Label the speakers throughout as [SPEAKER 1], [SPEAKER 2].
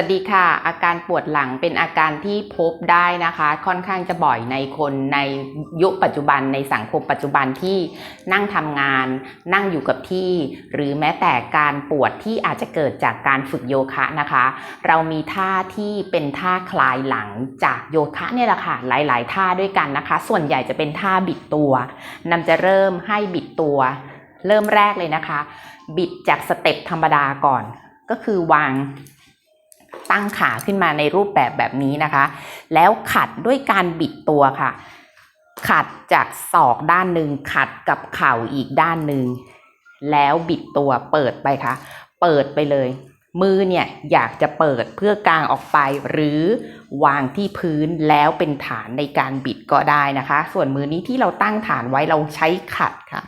[SPEAKER 1] วัสดีค่ะ อาการปวดหลังเป็นอาการที่พบได้นะคะ ค่อนข้างจะบ่อยในคนในยุคปัจจุบันในสังคมปัจจุบันที่นั่งทำงาน นั่งอยู่กับที่ หรือแม้แต่การปวดที่อาจจะเกิดจากการฝึกโยคะนะคะ เรามีท่าที่เป็นท่าคลายหลังจากโยคะเนี่ยแหละค่ะหลาย ๆ ท่าด้วยกันนะคะ ส่วนใหญ่จะเป็นท่าบิดตัวนำจะเริ่มให้บิดตัว เริ่มแรกเลยนะคะ บิดจากสเต็ปธรรมดาก่อน ก็คือวาง ตั้งขาขึ้นมาในรูปแบบแบบนี้นะคะ แล้วขัดด้วยการบิดตัวค่ะ ขัดจากศอกด้านหนึ่งขัดกับเข่าอีกด้านหนึ่งแล้วบิดตัวเปิดไปค่ะ เปิดไปเลย มือเนี่ยอยากจะเปิดเพื่อกางออกไป หรือวางที่พื้นแล้วเป็นฐานในการบิดก็ได้นะคะ ส่วนมือนี้ที่เราตั้งฐานไว้เราใช้ขัดค่ะ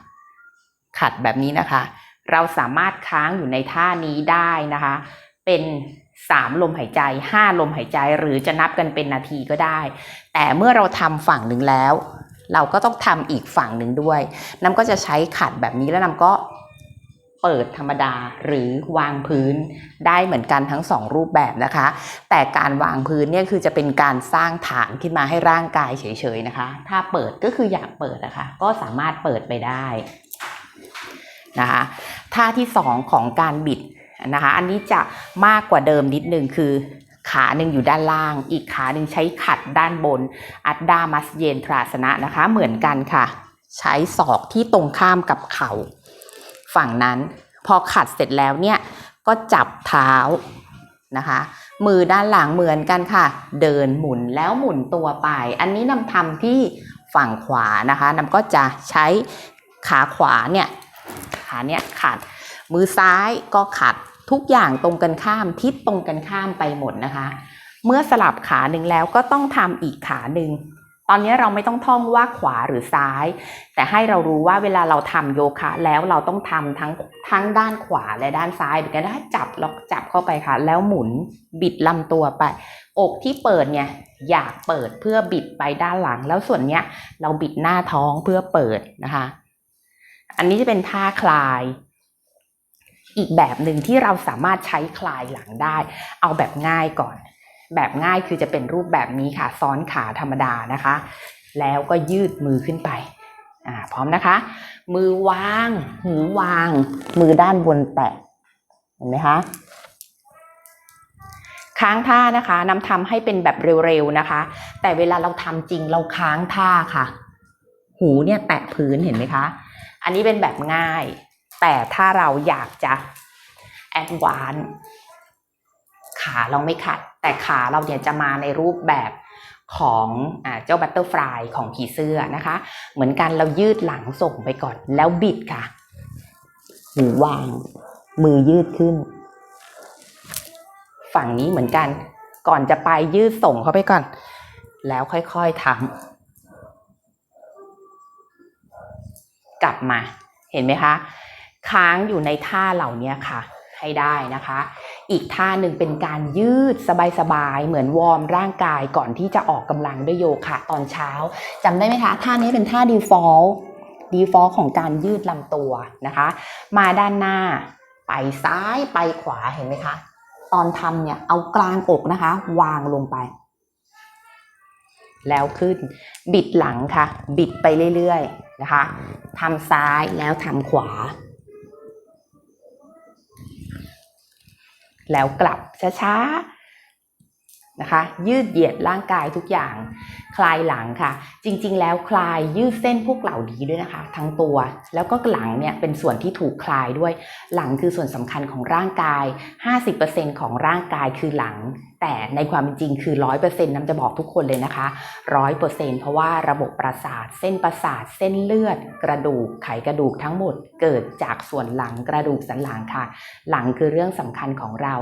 [SPEAKER 1] ขัดแบบนี้นะคะ เราสามารถค้างอยู่ในท่านี้ได้นะคะ เป็น สามลมหายใจห้าลมหายใจหรือจะนับกันเป็นนาทีก็ได้ แต่เมื่อเราทำฝั่งหนึ่งแล้ว เราก็ต้องทำอีกฝั่งหนึ่งด้วย น้ำก็จะใช้ขัดแบบนี้แล้วน้ำก็เปิดธรรมดาหรือวางพื้นได้เหมือนกันทั้งสองรูปแบบนะคะ แต่การวางพื้นเนี่ยคือจะเป็นการสร้างฐานขึ้นมาให้ร่างกายเฉยๆนะคะ ถ้าเปิดก็คืออยากเปิดนะคะก็สามารถเปิดไปได้นะคะท่าที่สองของการบิด นะคะอันนี้จะมากกว่าเดิมนิดนึงคือขาหนึ่งอยู่ด้านล่าง อีกขาหนึ่งใช้ขัดด้านบน อัดดามัสเยนทราสนะนะคะ เหมือนกันค่ะ ใช้ศอกที่ตรงข้ามกับเข่า ฝั่งนั้นพอขัดเสร็จแล้วเนี่ยก็จับเท้านะคะ มือด้านหลังเหมือนกันค่ะ เดินหมุนแล้วหมุนตัวไป อันนี้นำทำที่ฝั่งขวานะคะนำก็จะใช้ขาขวาเนี่ยขาเนี่ยขัด มือซ้ายก็ขัด ทุกอย่างตรงกันข้ามทิศตรงกันข้ามไปหมดนะคะ เมื่อสลับขาหนึ่งแล้วก็ต้องทำอีกขาหนึ่งตอนนี้เราไม่ต้องท่องว่าขวาหรือซ้าย แต่ให้เรารู้ว่าเวลาเราทำโยคะแล้วเราต้องทำทั้งทั้งด้านขวาและด้านซ้ายเหมือนกันถ้าจับล็อกจับเข้าไปค่ะ แล้วหมุนบิดลำตัวไป อกที่เปิดเนี่ยอยากเปิดเพื่อบิดไปด้านหลัง แล้วส่วนเนี้ยเราบิดหน้าท้องเพื่อเปิดนะคะ อันนี้จะเป็นท่าคลาย อีกแบบหนึ่งที่เราสามารถใช้คลายหลังได้ เอาแบบง่ายก่อน แบบง่ายคือจะเป็นรูปแบบนี้ค่ะ ซ้อนขาธรรมดานะคะ แล้วก็ยืดมือขึ้นไปพร้อมนะคะ มือวาง หูวาง มือด้านบนแตะเห็นไหมคะค้างท่านะคะนำทำให้เป็นแบบเร็วๆนะคะ แต่เวลาเราทำจริงเราค้างท่าค่ะ หูเนี่ยแตะพื้นเห็นไหมคะ อันนี้เป็นแบบง่าย แต่ถ้าเราอยากจะแอดวานขาเราไม่ขัด แต่ขาเราเนี่ยจะมาในรูปแบบของอเจ้าบัตเตอร์ฟลายของผีเสื้อนะคะ เหมือนกันเรายืดหลังส่งไปก่อนแล้วบิดค่ะ หูวาง มือยืดขึ้น ฝั่งนี้เหมือนกัน ก่อนจะไปยืดส่งเข้าไปก่อน แล้วค่อยๆทำกลับมา เห็นไหมคะ ค้างอยู่ในท่าเหล่านี้ค่ะ ให้ได้นะคะ อีกท่าหนึ่งเป็นการยืดสบายๆ เหมือนวอร์มร่างกายก่อนที่จะออกกำลังด้วยโยคะตอนเช้าจำได้ไหมคะท่านี้เป็นท่า default default ของการยืดลำตัวนะคะ มาด้านหน้า ไปซ้ายไปขวาเห็นไหมคะตอนทำเนี่ยเอากลางอกนะคะ วางลงไป แล้วขึ้นบิดหลังค่ะ บิดไปเรื่อยๆนะคะทำซ้ายแล้วทำขวา แล้วกลับช้าๆนะคะ ยืดเหยียดร่างกายทุกอย่าง คลายหลังค่ะ จริงๆ แล้วคลายยืดเส้นพวกเหล่านี้ด้วยนะคะ ทั้งตัว แล้วก็หลังเนี่ยเป็นส่วนที่ถูกคลายด้วย หลังคือส่วนสำคัญของร่างกาย 50%ของร่างกายคือหลัง แต่ในความเป็นจริงคือ 100%น้ำจะบอกทุกคนเลยนะคะ 100%เพราะว่าระบบประสาท เส้นประสาท เส้นเลือด กระดูก ไขกระดูกทั้งหมด เกิดจากส่วนหลังกระดูกสันหลังค่ะ หลังคือเรื่องสำคัญของเรา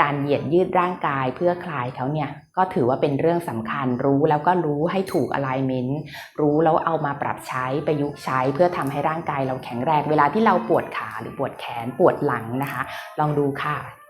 [SPEAKER 1] การเหยียดยืดร่างกายเพื่อคลายเขาเนี่ยก็ถือว่าเป็นเรื่องสำคัญรู้แล้วก็รู้ให้ถูก alignment รู้แล้วเอามาปรับใช้ประยุกต์ใช้เพื่อทำให้ร่างกายเราแข็งแรง เวลาที่เราปวดขาหรือปวดแขนปวดหลังนะคะ ลองดูค่ะ